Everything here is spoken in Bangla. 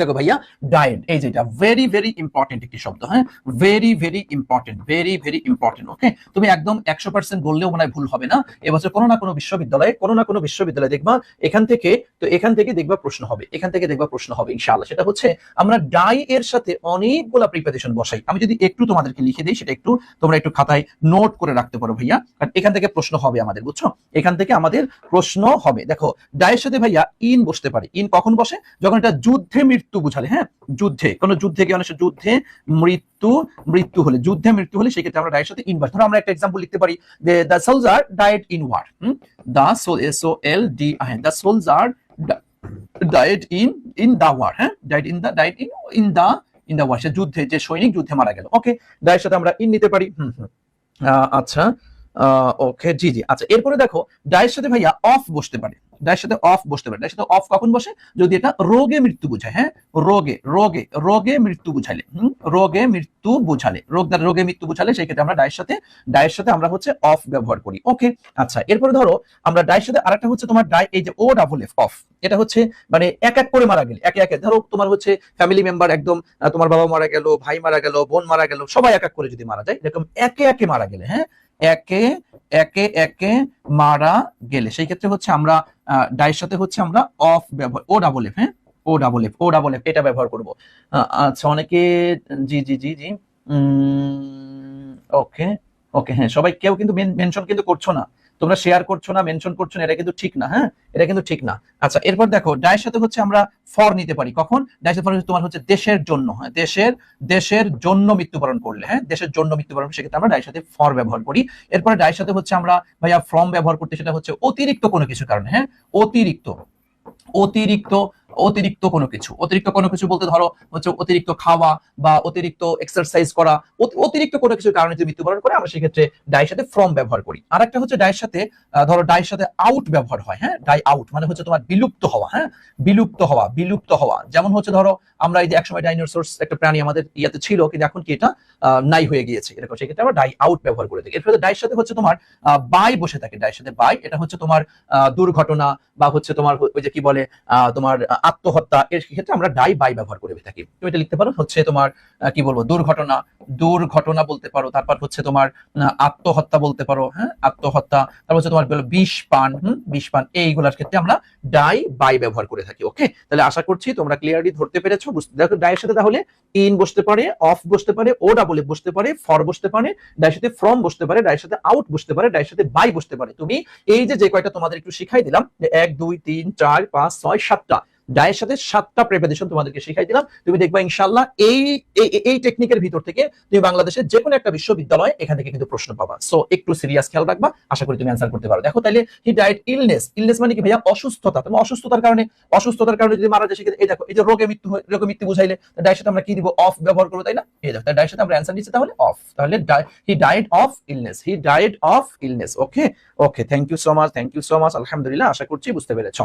দেখো ভাইয়া ডায়েট এই যেটা ভেরি ভেরি ইম্পর্টেন্ট একটি শব্দ হ্যাঁ? Very very important very very important okay তুমি একদম একশো পার্সেন্ট বললেও মনে হয় ভুল হবে না। এবছর কোনো না কোনো বিশ্ববিদ্যালয়ে, কোনো না কোনো বিশ্ববিদ্যালয়ে দেখবা, এখান থেকে, তো এখান থেকে দেখবা প্রশ্ন হবে, এখান থেকে দেখবা প্রশ্ন হবে, ইনশাআল্লাহ। সেটা হচ্ছে, আমরা ডাই এর সাথে অনেকগুলা প্রিপারেশন বসাই। আমি যদি একটু তোমাদেরকে লিখে দিই, সেটা একটু, তোমরা একটু খাতায় নোট করে রাখতে পারো ভাইয়া, কারণ এখান থেকে প্রশ্ন হবে আমাদের, বুঝছ? এখান থেকে আমাদের প্রশ্ন হবে। দেখো ডায়ের সাথে ভাইয়া ইন বসতে পারে। ইন কখন বসে? যখন এটা যুদ্ধে মৃত্যু বুঝালে হ্যাঁ? যুদ্ধে, কোন যুদ্ধে কি অনেক যুদ্ধে মৃত্যু মৃত্যু হলে, যুদ্ধে মৃত্যু হলে সেক্ষেত্রে আমরা ডায়ের সাথে ইন বসে ধরো আমরা একটা এক্সাম্পল লিখতে পারি the soldier diet in war the sol S O L D I the soldier diet in in war হ্যাঁ? Diet in diet in in in war সে যুদ্ধে, যে সৈনিক যুদ্ধে মারা গেল। ওকে ডায়ের সাথে আমরা ইন নিতে পারি, হুম হুম। আচ্ছা ওকে জি জি। আচ্ছা এরপরে দেখো ডায়ের সাথে ভাইয়া অফ বসতে পারে। ডায়ের সাথে অফ বসতে পারে। ডায়ের সাথে অফ কখন বসে? যদি এটা রোগে মৃত্যু বোঝায় হ্যাঁ? রোগে রোগে রোগে মৃত্যু বুঝালে। রোগে মৃত্যু বুঝালে। রোগ দ্বারা রোগে মৃত্যু বুঝালে, সেই ক্ষেত্রে আমরা ডায়ের সাথে ডায়ের সাথে আমরা হচ্ছে অফ ব্যবহার করি। ওকে আচ্ছা এরপরে ধরো, আমরা ডায়ের সাথে আরেকটা হচ্ছে তোমার ডাই এই যে ও ডাবল এফ অফ এটা হচ্ছে মানে এক এক করে মারা গেলে, একে একে। ধরো, তোমার হচ্ছে ফ্যামিলি মেম্বার একদম তোমার বাবা মারা গেল, ভাই মারা গেল, বোন মারা গেল, সবাই এক এক করে যদি মারা যায়, এরকম একে একে মারা গেলে হ্যাঁ? একে একে একে মারা গেলে। সেই ক্ষেত্রে হচ্ছে আমরা ডায়ের সাথে হচ্ছে আমরা অফ ব্যবহার, ও ডাবল এফ হ্যাঁ? O double F, O double F, এটা ব্যবহার করব। আচ্ছা অনেকে, জি জি জি জি ওকে ওকে হ্যাঁ সবাই কেউ কিন্তু মেনশন কিন্তু করছ না। তোমরা শেয়ার করছ না মেনশন করছ না, এটা কিন্তু ঠিক না হ্যাঁ? এটা কিন্তু ঠিক না। আচ্ছা এরপর দেখো ডায়ের সাথে হচ্ছে আমরা ফর নিতে পারি। কখন? ডায়ের ফর তোমার হচ্ছে দেশের জন্য হ্যাঁ? দেশের দেশের জন্য মৃত্যুবরণ করলে হ্যাঁ? দেশের জন্য মৃত্যুবরণ, সেক্ষেত্রে আমরা ডায়ের সাথে ফর ব্যবহার করি। এরপরে ডায়ের সাথে হচ্ছে আমরা ভাইয়া ফর্ম ব্যবহার করতে, সেটা হচ্ছে অতিরিক্ত কোনো কিছু কারণে হ্যাঁ? অতিরিক্ত অতিরিক্ত অতিরিক্ত কোনো কিছু। অতিরিক্ত কোনো কিছু বলতে ধরো হচ্ছে অতিরিক্ত খাওয়া বা অতিরিক্ত এক্সারসাইজ করা অতিরিক্ত কোনো কিছুর কারণে যদি মৃত্যুবরণ করে, আমরা সেক্ষেত্রে ডায়ের সাথে ফ্রম ব্যবহার করি। আর একটা হচ্ছে ডায়ের সাথে ধরো ডায়ের সাথে আউট ব্যবহার হয় হ্যাঁ? ডাই আউট মানে হচ্ছে তোমার বিলুপ্ত হওয়া হ্যাঁ? বিলুপ্ত হওয়া বিলুপ্ত হওয়া। যেমন হচ্ছে ধরো, আমরা এই যে একসময় ডাইনোসরস একটা প্রাণী আমাদের ইয়াতে ছিল, কিন্তু এখন কি এটা নাই হয়ে গিয়েছে। এরকম সেক্ষেত্রে আমরা ডাই আউট ব্যবহার করে থাকি। এরপরে ডায়ের সাথে হচ্ছে তোমার বাই বসে থাকে ডায়ের সাথে বাই এটা হচ্ছে তোমার দুর্ঘটনা বা হচ্ছে তোমার ওই যে কি বলে তোমার আত্মহত্যা, এর ক্ষেত্রে আমরা ডাই বাই ব্যবহার করে থাকি। তুমি এটা লিখতে পারো? হচ্ছে তোমার কি বলব, দুর্ঘটনা। দুর্ঘটনা বলতে পারো, তারপর হচ্ছে তোমার আত্মহত্যা বলতে পারো হ্যাঁ? আত্মহত্যা, তারপর হচ্ছে তোমার বিষ পান, হুম? বিষ পান, এইগুলোর ক্ষেত্রে আমরা ডাই বাই ব্যবহার করে থাকি ওকে তাহলে আশা করছি তোমরা ক্লিয়ারলি ধরতে পেরেছ। দেখো ডায়ের সাথে তাহলে ইন বসতে পারে অফ বসতে পারে ও ডাবল বসতে পারে ফর বসতে পারে ডায়ের সাথে ফ্রম বসতে পারে ডায়ের সাথে আউট বসতে পারে ডায়ের সাথে বাই বসতে পারে। তুমি এই যে যে কয়টা তোমাদের একটু শিখাই দিলাম, যে এক, দুই, তিন, চার, পাঁচ, ছয়, সাতটা ডায়ের সাথে সাতটা প্রেপারেশন তোমাদেরকে শিখাই দিলাম। তুমি দেখবা ইনশাল্লাহ এই, এই- টেকনিকের ভিতর থেকে তুমি বাংলাদেশের যে কোনো একটা বিশ্ববিদ্যালয় এখান থেকে কিন্তু প্রশ্ন পাবা। সো একটু সিরিয়াস খেয়াল রাখবা, আশা করি তুমি অ্যান্সার করতে পারো। দেখো তাহলে হি ডায়েট ইলনেস ইলনেস মানে কি ভাইয়া? অসুস্থতা। তুমি অসুস্থতার কারণে অসুস্থতার কারণে যদি মারা যায় সেক্ষেত্রে, এই দেখো, এই যে রোগে মৃত্যু হয়- রোগে মৃত্যু বুঝাইলে ডায়ের সাথে আমরা কি দিব? অফ ব্যবহার করব, তাই না? এই দেখো ডায়ের সাথে আমরা অ্যান্সার দিচ্ছি তাহলে অফ তাহলে he died of illness he died of illness okay okay thank you so much thank you so much আলহামদুলিল্লাহ, আশা করছি বুঝতে পেরেছ।